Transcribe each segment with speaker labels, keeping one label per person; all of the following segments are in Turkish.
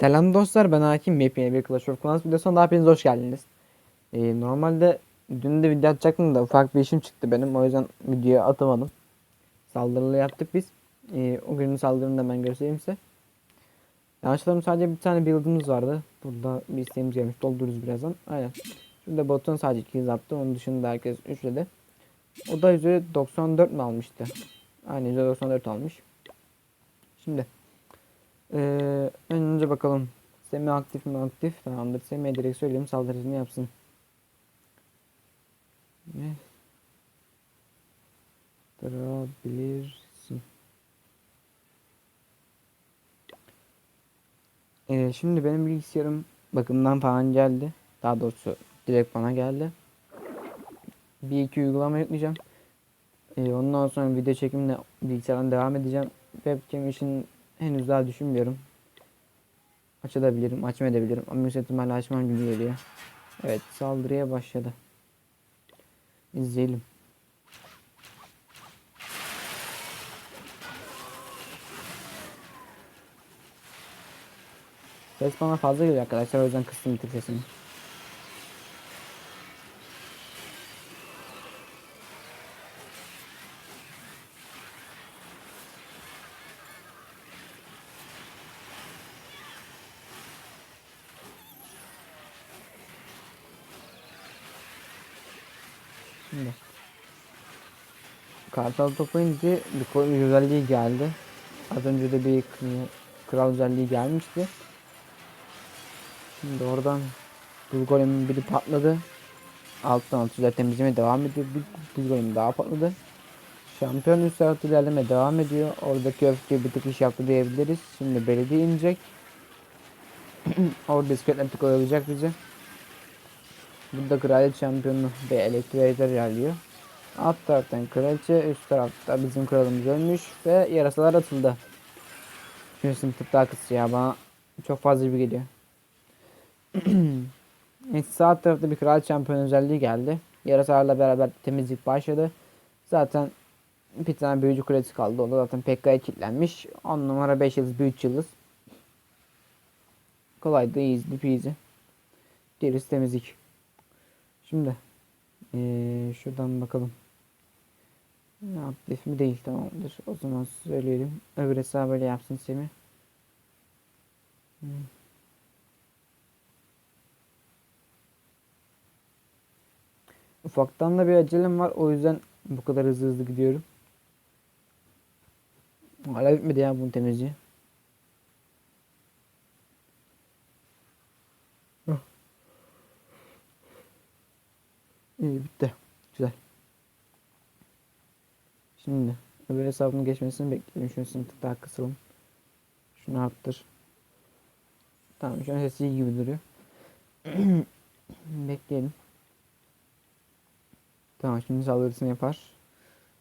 Speaker 1: Selam dostlar ben Hakim yepyeni bir Clash of Clans videosuna daha hepiniz hoş geldiniz. Ee, normalde dün de video atacaktım da ufak bir işim çıktı benim o yüzden videoya atamadım. Saldırılı yaptık biz. Ee, o günün saldırını da ben göstereyim size. Yanlışlarım sadece bir tane build'ımız vardı. Burada bir isteğimiz gelmiş doldururuz birazdan. Aynen. Şurada botun sadece 2 attı onun dışında herkes 3 dedi. O da %94 mi almıştı? Aynen %94 almış. Şimdi ee, önce bakalım. Semi aktif mi aktif? Tamamdır. Semi'ye direkt söyleyeyim saldırısını yapsın. Ne? Durabilirsin. Ee, şimdi benim bilgisayarım bakımdan falan geldi. Daha doğrusu direkt bana geldi. Bir iki uygulama yükleyeceğim. Ee, ondan sonra video çekimle bilgisayardan devam edeceğim. Webcam için henüz daha düşünmüyorum. Açabilirim, açmayabilirim ama yüksek ihtimalle açmam gibi geliyor. Evet, saldırıya başladı. İzleyelim. Ses bana fazla geliyor arkadaşlar o yüzden kıstım bir tık sesini. Şimdi. Kartal toplayınca bir koyun özelliği geldi. Az önce de bir kral- özelliği gelmişti. Şimdi oradan buz golemin biri patladı. Alttan altılar temizlemeye devam ediyor. Bir buz golem daha patladı. Şampiyon üst tarafta ilerlemeye devam ediyor. Oradaki öfke bir tık iş yaptı diyebiliriz. Şimdi belediye inecek. Orada iskeletler tık bizi. Burada kraliyet şampiyonu ve elektriğe ilerliyor. Alt taraftan kraliçe, üst tarafta bizim kralımız ölmüş ve yarasalar atıldı. Şimdi tık daha kısa ya bana çok fazla bir geliyor. Neyse sağ tarafta bir kral şampiyon özelliği geldi. Yarasalarla beraber temizlik başladı. Zaten bir tane büyücü kulesi kaldı. O da zaten Pekka'ya kilitlenmiş. 10 numara 5 yıldız, 3 yıldız. Kolaydı, easy peasy. Gerisi temizlik. Şimdi ee, şuradan bakalım. Aktif mi değil tamamdır. O zaman söyleyelim. Öbür hesabı öyle yapsın Semih. Hmm. Ufaktan da bir acelem var. O yüzden bu kadar hızlı hızlı gidiyorum. Hala bitmedi ya bunun temizliği. İyi bitti. Güzel. Şimdi öbür hesabın geçmesini bekleyelim. Şunu sınıfı daha kısalım. Şunu arttır. Tamam şu an sesi iyi gibi duruyor. bekleyelim. Tamam şimdi saldırısını yapar.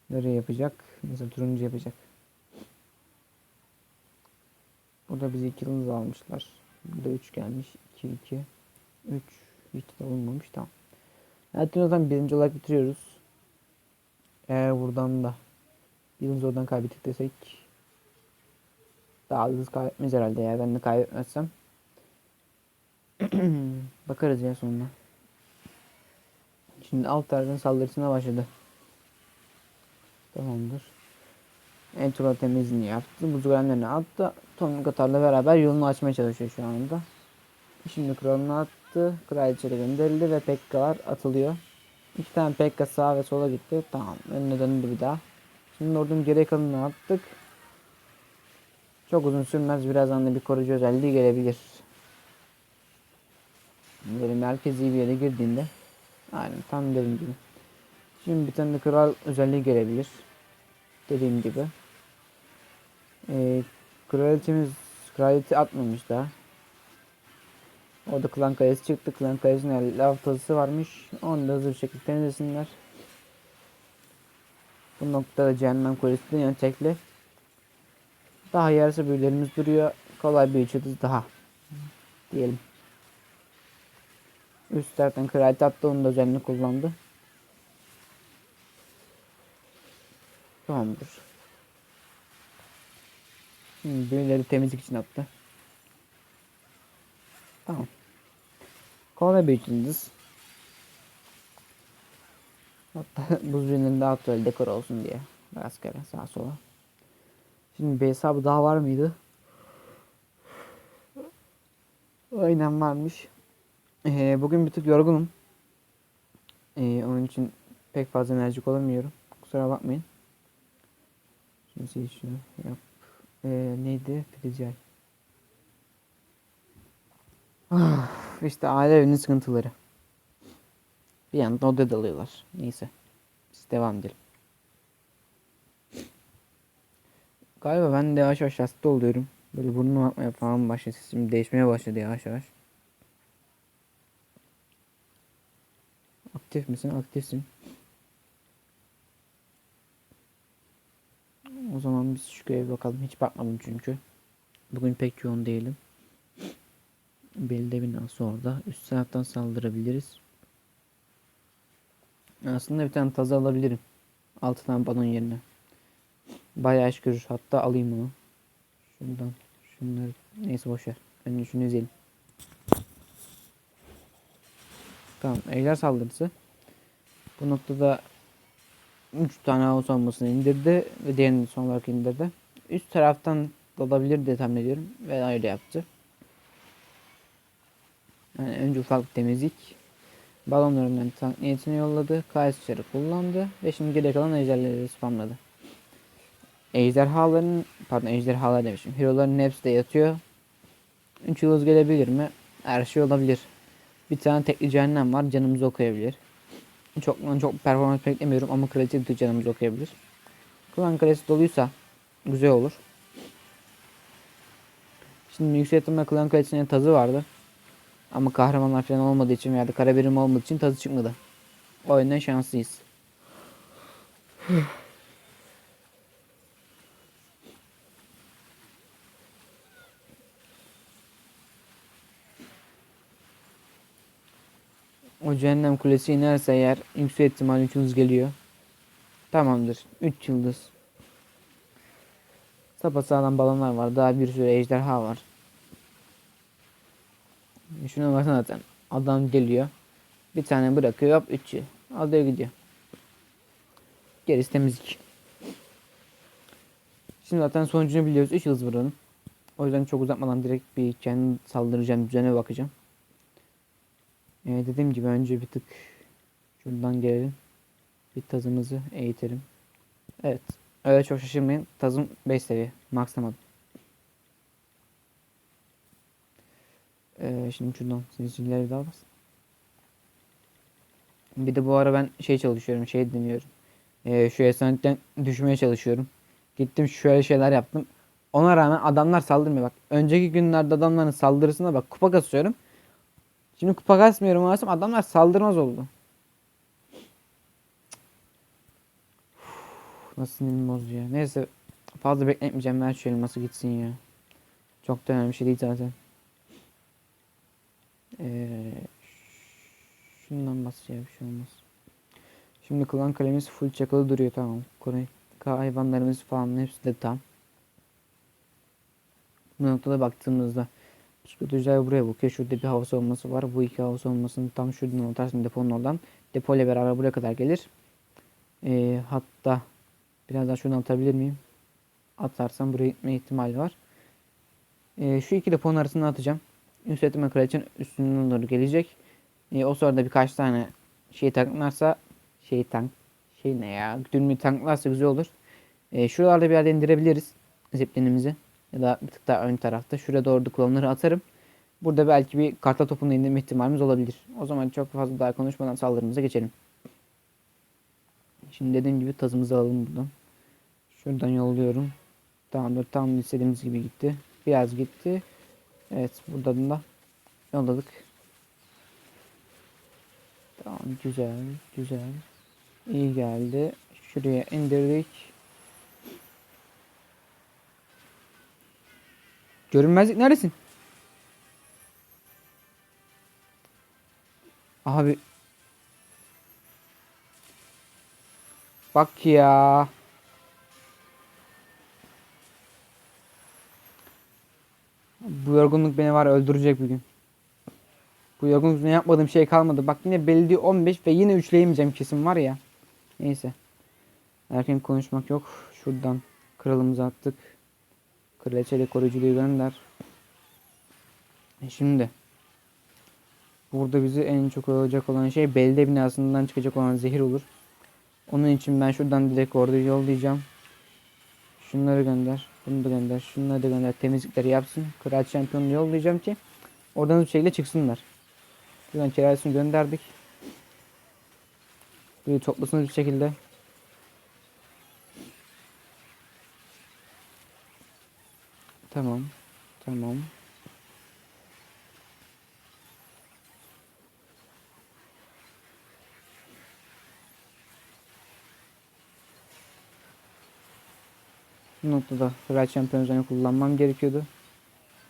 Speaker 1: Nereye yapacak? Mesela turuncu yapacak. Burada bizi iki yıldız almışlar. Burada 3 gelmiş. 2 2 3 hiç de olmamış. Tamam. Her türlü zaten birinci olarak bitiriyoruz. Eğer buradan da yıldız oradan kaybettik desek daha hızlı kaybetmeyiz herhalde ya. Ben de kaybetmezsem. Bakarız ya sonuna. Şimdi alt tarafın saldırısına başladı. Tamamdır. Entura temizliğini yaptı. Buz golemlerini attı. Tom Katar'la beraber yolunu açmaya çalışıyor şu anda. Şimdi kralını attı. Kraliçe de gönderildi ve Pekkalar atılıyor. İki tane Pekka sağa ve sola gitti. Tamam. Önüne döndü bir daha. Şimdi ordunun geri kalanını attık. Çok uzun sürmez. Birazdan da bir koruyucu özelliği gelebilir. Böyle merkezi bir yere girdiğinde Aynen tam dediğim gibi. Şimdi bir tane de kral özelliği gelebilir. Dediğim gibi. Ee, kraliçemiz kraliyeti atmamış daha. Orada klan kalesi çıktı. Klan kalesinin lav tazısı varmış. Onu da hızlı bir şekilde temizlesinler. Bu noktada cehennem kulesi de yöntekli. Daha yarısı büyülerimiz duruyor. Kolay bir üçüdüz daha. Diyelim. Üst taraftan kraliyet attı onun da özelliğini kullandı. Tamamdır. Şimdi birileri temizlik için attı. Tamam. Kolay bir yıldız. Hatta buz daha öyle dekor olsun diye. Rastgele sağa sola. Şimdi bir hesabı daha var mıydı? Aynen varmış. Ee, bugün bir tık yorgunum. Ee, onun için pek fazla enerjik olamıyorum. Kusura bakmayın. Şimdi şey şunu yap. Ee, neydi? Filizcay. Ah, işte aile evinin sıkıntıları. Bir yandan oda dalıyorlar. Neyse. Biz devam edelim. Galiba ben de yavaş yavaş hasta oluyorum. Böyle burnum akmaya falan başladı. Sesim değişmeye başladı yavaş yavaş. Aktif misin? Aktifsin. O zaman biz şu eve bakalım. Hiç bakmadım çünkü. Bugün pek yoğun değilim. Belediye binası orada. Üst taraftan saldırabiliriz. Aslında bir tane tazı alabilirim. Altı balon yerine. Bayağı iş görür. Hatta alayım onu. Şundan. Şunları. Neyse boşver. Önce şunu izleyelim. Tamam. Ejder saldırısı. Bu noktada 3 tane havuz olmasını indirdi ve diğerini son olarak indirdi. Üst taraftan dalabilir diye tahmin ediyorum ve öyle yaptı. Yani önce ufak bir temizlik. Balonlarından tank niyetine yolladı. KS kullandı ve şimdi geriye kalan ejderleri spamladı. Ejderhaların pardon ejderhalar demişim. Hero'ların hepsi de yatıyor. 3 yıldız gelebilir mi? Her şey olabilir. Bir tane tekli cehennem var. Canımızı okuyabilir. Çok çok performans beklemiyorum ama kraliçe de canımızı okuyabilir. Klan kalesi doluysa güzel olur. Şimdi yüksek ihtimalle klan kalesinin tazı vardı. Ama kahramanlar falan olmadığı için veya da kara birim olmadığı için tazı çıkmadı. O yüzden şanslıyız. O cehennem kulesi inerse eğer yüksek ihtimal 3 yıldız geliyor. Tamamdır. 3 yıldız. Sapasağlam balonlar var. Daha bir sürü ejderha var. Şuna baksana zaten. Adam geliyor. Bir tane bırakıyor. Hop 3'ü. Alıyor gidiyor. Gerisi temizlik. Şimdi zaten sonucunu biliyoruz. 3 yıldız buranın. O yüzden çok uzatmadan direkt bir kendi saldıracağım düzene bakacağım. Ee, dediğim gibi önce bir tık şuradan gelelim. Bir tazımızı eğitelim. Evet. Öyle çok şaşırmayın. Tazım 5 seviye. Maxlamadım. Ee, şimdi şuradan zincirleri de alalım. Bir de bu ara ben şey çalışıyorum. Şey dinliyorum. Ee, şu esanetten düşmeye çalışıyorum. Gittim şöyle şeyler yaptım. Ona rağmen adamlar saldırmıyor bak. Önceki günlerde adamların saldırısına bak kupa kasıyorum. Şimdi kupa kasmıyorum aslında adamlar saldırmaz oldu. Nasıl sinirim bozdu ya. Neyse fazla bekletmeyeceğim ver şu elması gitsin ya. Çok da önemli bir şey değil zaten. Ee, şundan basacağım bir şey olmaz. Şimdi klan kalemiz full çakalı duruyor tamam. Kore hayvanlarımız falan hepsi de tam. Bu noktada baktığımızda psikolojiler buraya bakıyor. Şurada bir hava savunması var. Bu iki hava savunmasını tam şuradan atarsın deponun oradan. Depo ile beraber buraya kadar gelir. Ee, hatta biraz daha şuradan atabilir miyim? Atarsam buraya gitme ihtimali var. Ee, şu iki deponun arasında atacağım. Üstletme kraliçenin üstünden doğru gelecek. Ee, o sırada birkaç tane şey tanklarsa şey tank şey ne ya güdümlü tanklarsa güzel olur. Ee, şuralarda bir yerde indirebiliriz zeplinimizi. Ya da bir tık daha ön tarafta. Şuraya doğru da klonları atarım. Burada belki bir karta topunu indirme ihtimalimiz olabilir. O zaman çok fazla daha konuşmadan saldırımıza geçelim. Şimdi dediğim gibi tazımızı alalım buradan. Şuradan yolluyorum. Tamamdır. Tam istediğimiz gibi gitti. Biraz gitti. Evet buradan da yolladık. Tamam güzel güzel. İyi geldi. Şuraya indirdik. Görünmezlik neredesin? Abi. Bak ya. Bu yorgunluk beni var öldürecek bir gün. Bu yorgunlukla yapmadığım şey kalmadı. Bak yine belediye 15 ve yine üçleyemeyeceğim kesin var ya. Neyse. Erken konuşmak yok. Şuradan kralımızı attık. Kraliçeli koruyuculuğu gönder. E Şimdi. Burada bizi en çok olacak olan şey belediye binasından çıkacak olan zehir olur. Onun için ben şuradan direkt orada yollayacağım. Şunları gönder. Bunu da gönder. Şunları da gönder. Temizlikleri yapsın. Kral şampiyonunu yollayacağım ki oradan bir şekilde çıksınlar. Şuradan kirasını gönderdik. Böyle toplasın bir şekilde. Tamam. Tamam. Bu noktada Kral Şampiyonluğunu kullanmam gerekiyordu.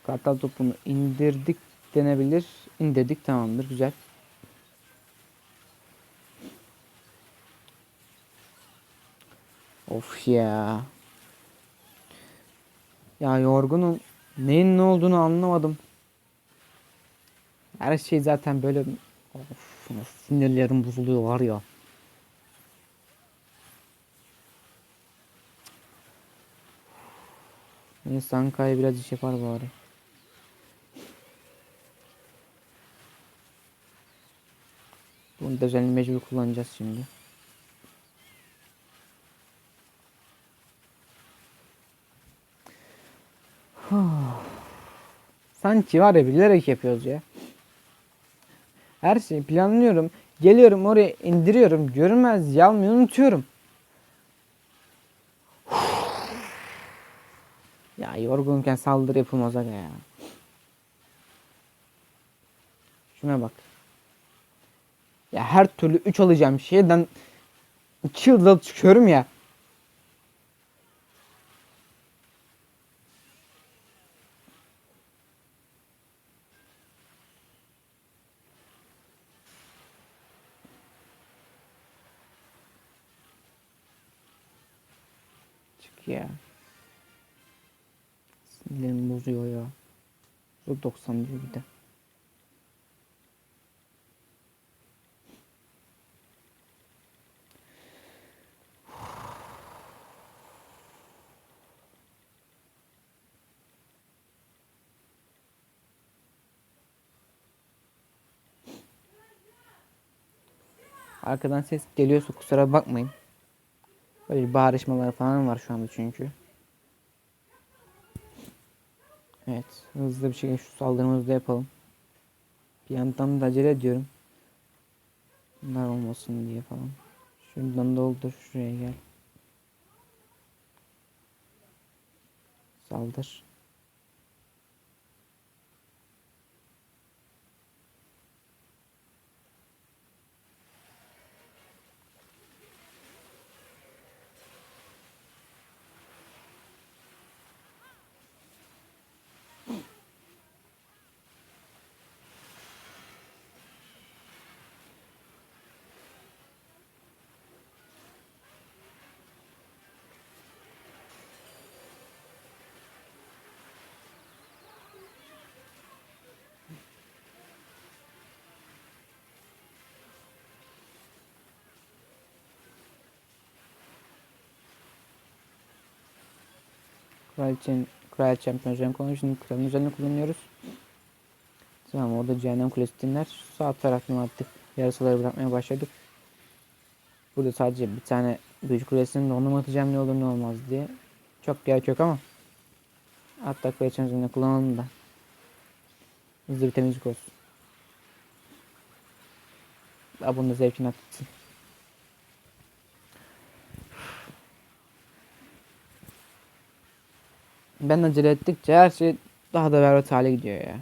Speaker 1: Kartal topunu indirdik denebilir. İndirdik tamamdır güzel. Of ya. Ya yorgunum. Neyin ne olduğunu anlamadım. Her şey zaten böyle of, sinirlerim bozuluyor var ya. Neyse Sankaya biraz iş yapar bari. Bunu da mecbur kullanacağız şimdi. Sanki var ya bilerek yapıyoruz ya. Her şeyi planlıyorum. Geliyorum oraya indiriyorum. Görmez yalmayı unutuyorum. Ya yorgunken saldırı yapılmaz aga ya. Şuna bak. Ya her türlü 3 alacağım şeyden 2 yılda çıkıyorum ya. Bozuyor ya. Bu 90 diyor bir de. Arkadan ses geliyorsa kusura bakmayın. Böyle bağırışmalar falan var şu anda çünkü. Evet. Hızlı bir şekilde şu saldırımızı da yapalım. Bir yandan da acele ediyorum. Bunlar olmasın diye falan. Şuradan doldur. Şuraya gel. Saldır. Kraliçenin Kraliçe Şampiyon Üzerine kullanıyoruz. Şimdi kralın üzerine kullanıyoruz. Tamam orada cehennem kulesi dinler. Sağ taraftan artık yarasaları bırakmaya başladık. Burada sadece bir tane büyücü kulesinin dondurma atacağım ne olur ne olmaz diye. Çok gerek yok ama. Hatta kraliçenin üzerine kullanalım da. Hızlı bir temizlik olsun. Da zevkini attırsın. Ben acele ettikçe her şey daha da berbat hale gidiyor ya.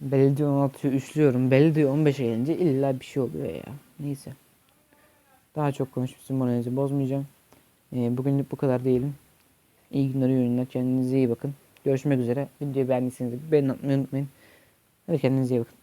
Speaker 1: Belediye 16'yı üçlüyorum. Belediye 15'e gelince illa bir şey oluyor ya. Neyse. Daha çok konuşup moralinizi bozmayacağım. Ee, bugünlük bu kadar diyelim. İyi günler, iyi oyunlar. Kendinize iyi bakın. Görüşmek üzere. Videoyu beğendiyseniz beğeni atmayı unutmayın. Hadi kendinize iyi bakın.